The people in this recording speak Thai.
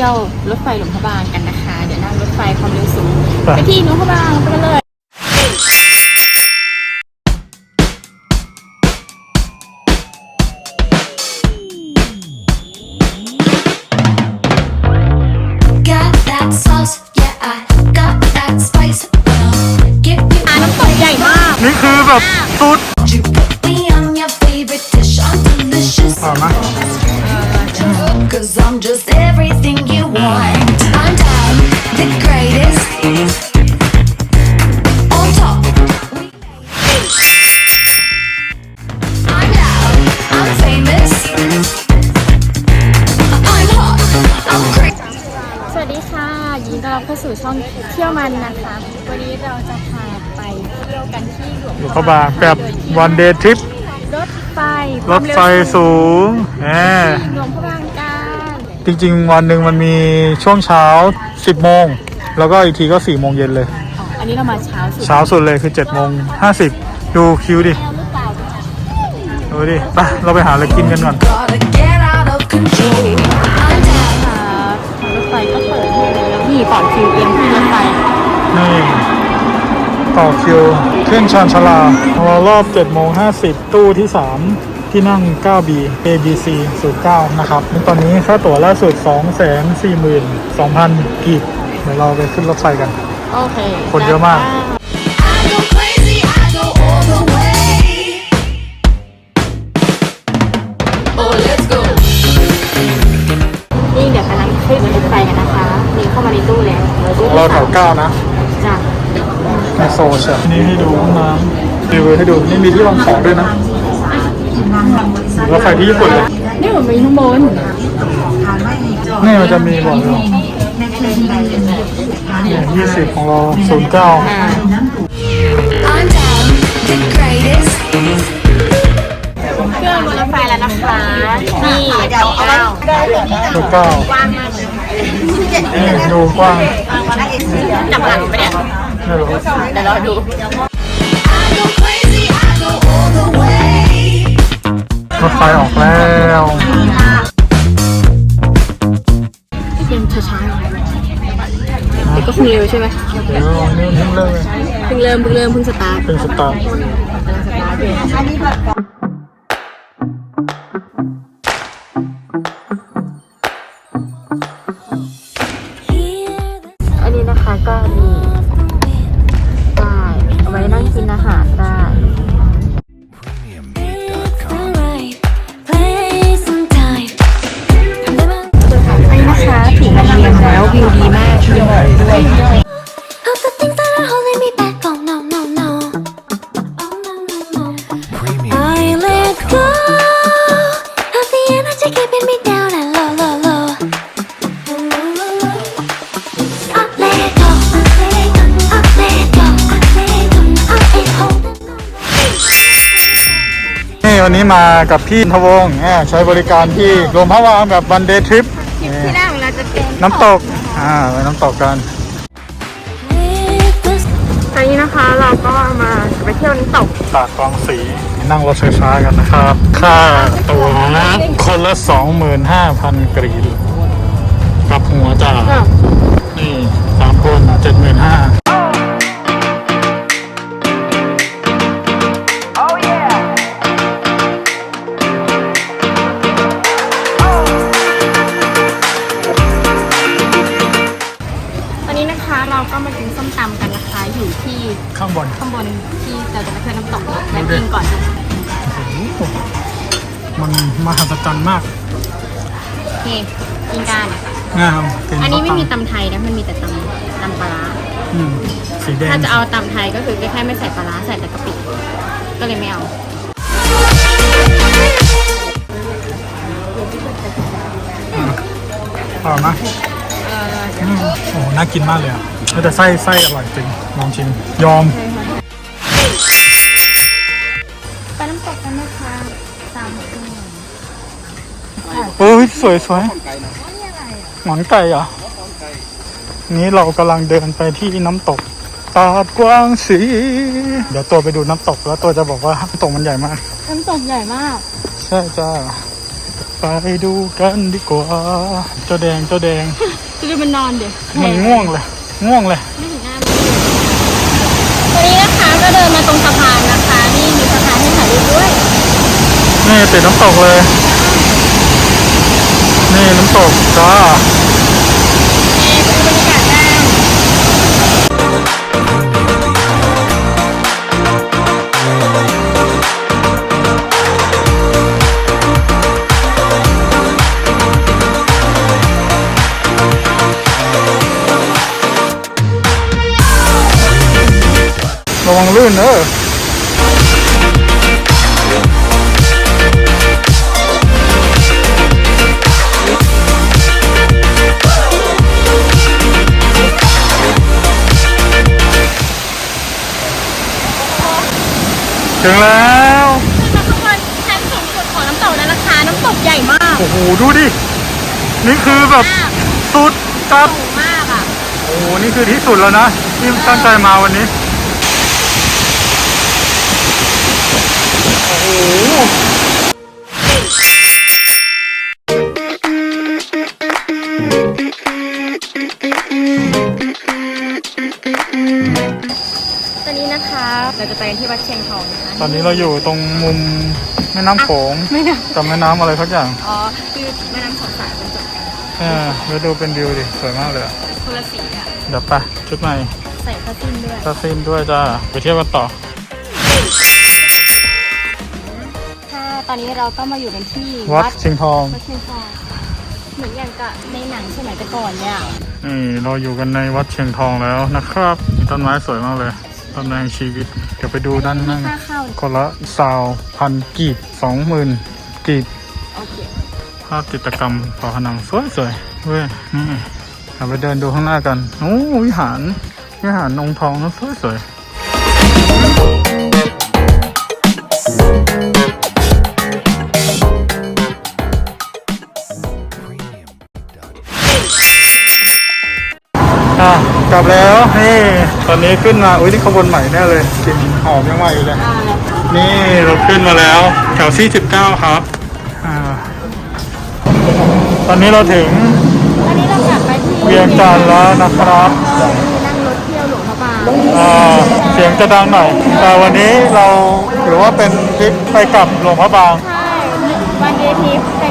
ที่ยวรถไฟหลวงพระบางกันนะคะ เดี๋ยวนั่งรถไฟความเร็วสูงไปไปที่หลวงพระบางไปกันเลย Got that sauce, yeah, I got that spice. Give me น้ำตกใหญ่มาก นี่คือแบบสุด I'm just everything you want. I'm down, the greatest. On top. I'm loud, I'm famous. I'm hot, I'm crazy. สวัสดีค่ะยินดีต้อนรับเข้าสู่ช่องเที่ยวมันนะคะ วันนี้เราจะพาไปเที่ยวกันที่หลวงหลวงพระบางแบบวันเดย์ทริป รถไฟรถไฟสูงแหมหลวงพระบางกัน จริง ๆ วันหนึ่งมันมีช่วงเช้า 10โมงแล้วก็อีกทีก็4โมงเย็นเลยอ๋ออันนี้เรามาเช้าสุดเช้าสุดเลยคือ7โมง50 ดูคิวดิแล้วหรือเปล่าดูดิไปเราไปหาอะไรกินกันก่อน Gotta get out of control. I'm down. ค่ะรถไฟก็เปิดให้แล้วนี่ต่อคิวเองที่รถไฟนี่ต่อคิวขึ้นชานชาลาเรารอบ7โมง50 ตู้ที่ 3 ที่นั่ง 9B ABC 09นะครับตอนนี้ค่าตั๋วล่าสุด 242,000กีบเดี๋ยวเราไปขึ้นรถไฟกัน โอเค คนเยอะมาก I go crazy, I go all the way. Oh, let's go. นี่เดี๋ยวกำลังขึ้นรถไฟกันนะคะ นี่เข้ามาในตู้แล้วเราแถว9นะจ้ะในโซเชียลนี่ให้ดูห้องน้ำรีวิวให้ดู นี่มีที่วางของด้วยนะ รถไฟที่ญี่ปุ่นเลยนี่เหมือนมีข้างบนนี่มันจะมีบอกอยู่ยี่สิบของเราศูนย์เก้าอ่า I'm down, the greatest. เครื่องบนรถไฟแล้วนะคะนี่เอาเอาไว้ศูนย์เก้าว่างมากเลยนี่ดูกว้างจับหลังไปเนี่ยไม่รู้เดี๋ยวเราดู รถไฟออกแล้วเยังช้าๆหน่อยเดี๋ยวก็คงเร็วใช่ไหมเดี๋ยวนี่เพิ่งเริ่มเลยเพิ่งเริ่มเพิ่งเริ่มเพิ่งสตาร์ทเป็นสตาร์ท มากับพี่ทวงศ์แหมใช้บริการที่รวมพระวางแบบวันเดย์ทริปที่นั่งเราจะเป็นน้ำตก อ่าไปน้ำตกกัน With the ตอนนี้นะคะเราก็มาไปเที่ยวน้ำตกตากกองสีนั่งรถไฟฟ้ากันนะครับ ค่าตั๋วคนละ 25,000 กรีดกลับหัวจ่านี่สามคน 75,000 มันมหัศจรรย์มากโอเคกินกันงามเป็อันนี้ไม่มีข้าวตำไทยนะ มันมีแต่ตำตำปลาร้าอืมสีแดงถ้าจะเอาตำไทยก็คือแค่ไม่ใส่ปลาร้าใส่แต่กะปิ ก็เลยไม่เอา อร่อยไหมอืมโอ้โหน่ากินมากเลยอะแต่ไส้ไส้อร่อยจริงลองชิมยอมไป ตามมาด้วยเอ้ยสวยสวยหมอนไก่เหรอ นี้เรากำลังเดินไปที่น้ำตก ตาดกว้างสี เดี๋ยวตัวไปดูน้ำตกแล้วตัวจะบอกว่าน้ำตกมันใหญ่มาก น้ำตกใหญ่มาก ใช่จ้า ไปดูกันดีกว่า เจ้าแดงเจ้าแดงดูมันนอนเดี๋ยวมันง่วงเลย ง่วงเลย ไม่ถึงหน้ามันวันนี้นะคะก็เดินมาตรงสะพานนะคะ นี่มีสะพานให้ถ่ายรูปด้วย นี่ติดน้ำตกเลย นี่น้ำตกจ้านี่คือบรรยากาศด้านระวังลื่นเนอ ถึงแล้วค่ะทุกคนชั้นสูงสุดของน้ำตกนั้นนะคะน้ำตกใหญ่มากโอ้โหดูดินี่คือแบบสุดจัดสูงมากอะโอ้โหนี่คือที่สุดแล้วนะที่ตั้งใจมาวันนี้โอ้โห ตอนนี้นะคะ เราจะไปกันที่วัดเชียงทองนะคะ ตอนนี้เราอยู่ตรงมุมแม่น้ำโขงไม่นะกับแม่น้ำอะไรสักอย่างอ๋อคือแม่น้ำสองสายบรรจบกันเออแล้วดูเป็นวิวดิสวยมากเลยอะคนละสีอะเดี๋ยวไปชุดใหม่ใส่ผ้าสิ้นด้วยตาซินด้วยจ้าไปเที่ยวกันต่อค่ะตอนนี้เราก็มาอยู่กันที่วัดชิงทองวัดเชียงทองเหมือนอย่างกับในหนังสมัยแต่ก่อนเนี่ยนี่เราอยู่กันในวัดเชียงทองแล้วนะครับต้นไม้สวยมากเลย ต้นไม้แห่งชีวิตเดี๋ยวไปดูด้านหน้าค่าเข้าคนละสาวพันกีบสองหมื่นกีบโอเคภาพจิตรกรรมฝาผนังสวยสวยๆเว้ยนี่เราไปเดินดูข้างหน้ากันโอ้วิหารวิหารองค์ทองนะสวยสวย กลับแล้วนี่ตอนนี้ขึ้นมาอุ้ยนี่ขบวนใหม่แน่เลยกลิ่นหอมยังใหม่อยู่เลยอ่านี่เราขึ้นมาแล้วแถวที่19ครับอ่าตอนนี้เราถึงวันนี้เรากลับไปที่เวียงจันทร์แล้วนะครับเรานั่งรถเที่ยวหลวงพระบางอ่าเสียงจะดังหน่อยแต่วันนี้เราถือว่าเป็นทริปไปกลับหลวงพระบางใช่วันเดย์ทริปไป